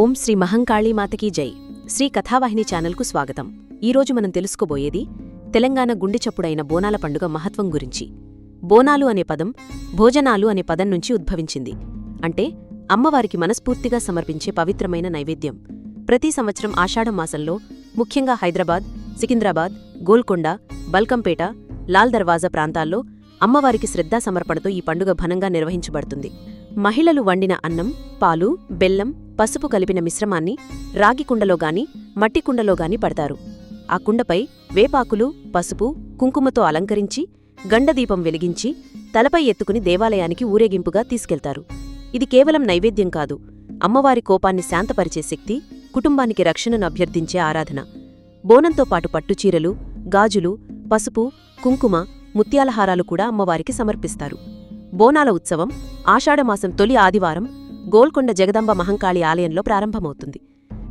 ఓం శ్రీ మహంకాళీమాతకీ జై. శ్రీ కథావాహిని ఛానల్కు స్వాగతం. ఈరోజు మనం తెలుసుకోబోయేది తెలంగాణ గుండెచప్పుడైన బోనాల పండుగ మహత్వం గురించి. బోనాలు అనే పదం భోజనాలు అనే పదం నుంచి ఉద్భవించింది. అంటే అమ్మవారికి మనస్ఫూర్తిగా సమర్పించే పవిత్రమైన నైవేద్యం. ప్రతి సంవత్సరం ఆషాఢం మాసంలో ముఖ్యంగా హైదరాబాద్ సికింద్రాబాద్ గోల్కొండ బల్కంపేట లాల్ దర్వాజా ప్రాంతాల్లో అమ్మవారికి శ్రద్ధా సమర్పణతో ఈ పండుగ ఘనంగా నిర్వహించబడుతుంది. మహిళలు వండిన అన్నం పాలు బెల్లం పసుపు కలిపిన మిశ్రమాన్ని రాగి కుండలో గాని మట్టి గాని పడతారు. ఆ కుండపై వేపాకులు పసుపు కుంకుమతో అలంకరించి గండదీపం వెలిగించి తలపై ఎత్తుకుని దేవాలయానికి ఊరేగింపుగా తీసుకెళ్తారు. ఇది కేవలం నైవేద్యం కాదు అమ్మవారి కోపాన్ని శాంతపరిచే శక్తి కుటుంబానికి రక్షణను అభ్యర్థించే ఆరాధన. బోనంతో పాటు పట్టుచీరలు గాజులు పసుపు కుంకుమ ముత్యాలహారాలు కూడా అమ్మవారికి సమర్పిస్తారు. బోనాల ఉత్సవం ఆషాఢమాసం తొలి ఆదివారం గోల్కొండ జగదంబ మహంకాళి ఆలయంలో ప్రారంభమవుతుంది.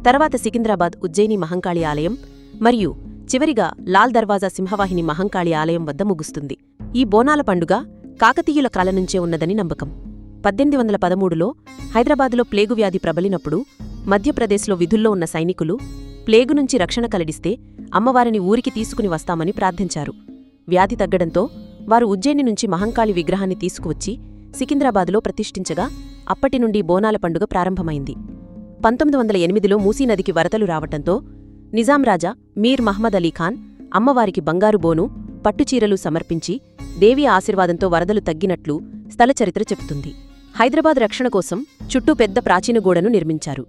తర్వాత సికింద్రాబాద్ ఉజ్జయిని మహంకాళి ఆలయం మరియు చివరిగా లాల్ దర్వాజా సింహవాహిని మహంకాళి ఆలయం వద్ద ముగుస్తుంది. ఈ బోనాల పండుగ కాకతీయుల కాల నుంచే ఉన్నదని నమ్మకం. పద్దెనిమిది వందల పదమూడులో హైదరాబాదులో ప్లేగు వ్యాధి ప్రబలినప్పుడు మధ్యప్రదేశ్లో విధుల్లో ఉన్న సైనికులు ప్లేగు నుంచి రక్షణ కలిడిస్తే అమ్మవారిని ఊరికి తీసుకుని వస్తామని ప్రార్థించారు. వ్యాధి తగ్గడంతో వారు ఉజ్జయిని నుంచి మహంకాళి విగ్రహాన్ని తీసుకువచ్చి సికింద్రాబాదులో ప్రతిష్ఠించగా అప్పటి నుండి బోనాల పండుగ ప్రారంభమైంది. పంతొమ్మిది వందల ఎనిమిదిలో మూసీనదికి వరదలు రావటంతో నిజాం రాజా మీర్ మహ్మద్ అలీ ఖాన్ అమ్మవారికి బంగారు బోను పట్టుచీరలు సమర్పించి దేవి ఆశీర్వాదంతో వరదలు తగ్గినట్లు స్థలచరిత్ర చెబుతుంది. హైదరాబాద్ రక్షణ కోసం చుట్టూ పెద్ద ప్రాచీన గోడను నిర్మించారు.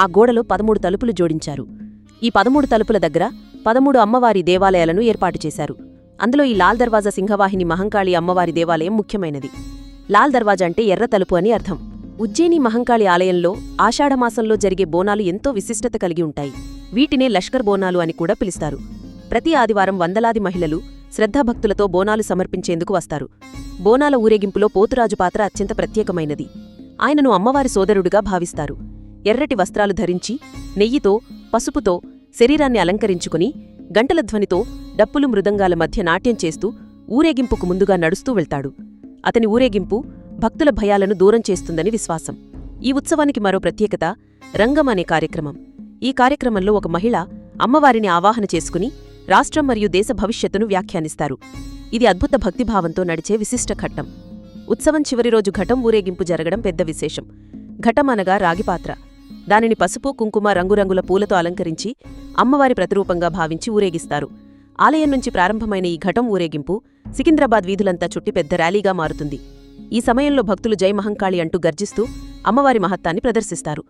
ఆ గోడలో పదమూడు తలుపులు జోడించారు. ఈ పదమూడు తలుపుల దగ్గర పదమూడు అమ్మవారి దేవాలయాలను ఏర్పాటు చేశారు. అందులో ఈ లాల్ దర్వాజా సింహవాహిని మహంకాళి అమ్మవారి దేవాలయం ముఖ్యమైనది. లాల్ దర్వాజా అంటే ఎర్ర తలుపు అని అర్థం. ఉజ్జయిని మహంకాళి ఆలయంలో ఆషాఢమాసంలో జరిగే బోనాలు ఎంతో విశిష్టత కలిగి ఉంటాయి. వీటినే లష్కర్ బోనాలు అని కూడా పిలుస్తారు. ప్రతి ఆదివారం వందలాది మహిళలు శ్రద్ధాభక్తులతో బోనాలు సమర్పించేందుకు వస్తారు. బోనాల ఊరేగింపులో పోతురాజు పాత్ర అత్యంత ప్రత్యేకమైనది. ఆయనను అమ్మవారి సోదరుడుగా భావిస్తారు. ఎర్రటి వస్త్రాలు ధరించి నెయ్యితో పసుపుతో శరీరాన్ని అలంకరించుకుని గంటల ధ్వనితో డప్పులు మృదంగాల మధ్య నాట్యం చేస్తూ ఊరేగింపుకు ముందుగా నడుస్తూ వెళ్తాడు. అతని ఊరేగింపు భక్తుల భయాలను దూరం చేస్తుందని విశ్వాసం. ఈ ఉత్సవానికి మరో ప్రత్యేకత రంగం అనే కార్యక్రమం. ఈ కార్యక్రమంలో ఒక మహిళ అమ్మవారిని ఆవాహన చేసుకుని రాష్ట్రం మరియు దేశ భవిష్యత్తును వ్యాఖ్యానిస్తారు. ఇది అద్భుత భక్తిభావంతో నడిచే విశిష్ట ఘట్టం. ఉత్సవం చివరి రోజు ఘటం ఊరేగింపు జరగడం పెద్ద విశేషం. ఘటం అనగా రాగిపాత్ర దానిని పసుపు కుంకుమ రంగురంగుల పూలతో అలంకరించి అమ్మవారి ప్రతిరూపంగా భావించి ఊరేగిస్తారు. ఆలయం నుంచి ప్రారంభమైన ఈ ఘటం ఊరేగింపు సికింద్రాబాద్ వీధులంతా చుట్టి పెద్ద ర్యాలీగా మారుతుంది. ఈ సమయంలో భక్తులు జై మహంకాళి అంటూ గర్జిస్తూ అమ్మవారి మహత్తాన్ని ప్రదర్శిస్తారు.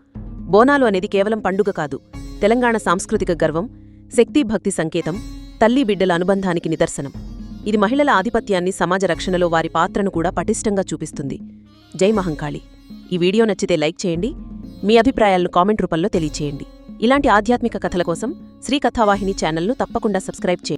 బోనాలు అనేది కేవలం పండుగ కాదు తెలంగాణ సాంస్కృతిక గర్వం శక్తి భక్తి సంకేతం తల్లి బిడ్డల అనుబంధానికి నిదర్శనం. ఇది మహిళల ఆధిపత్యాన్ని సమాజ రక్షణలో వారి పాత్రను కూడా పటిష్టంగా చూపిస్తుంది. జై మహంకాళి. ఈ వీడియో నచ్చితే లైక్ చేయండి మీ అభిప్రాయాలను కామెంట్ రూపంలో తెలియచేయండి. ఇలాంటి ఆధ్యాత్మిక కథల కోసం శ్రీ కథావాహిని ఛానల్ను తప్పకుండా సబ్స్క్రైబ్ చేయండి.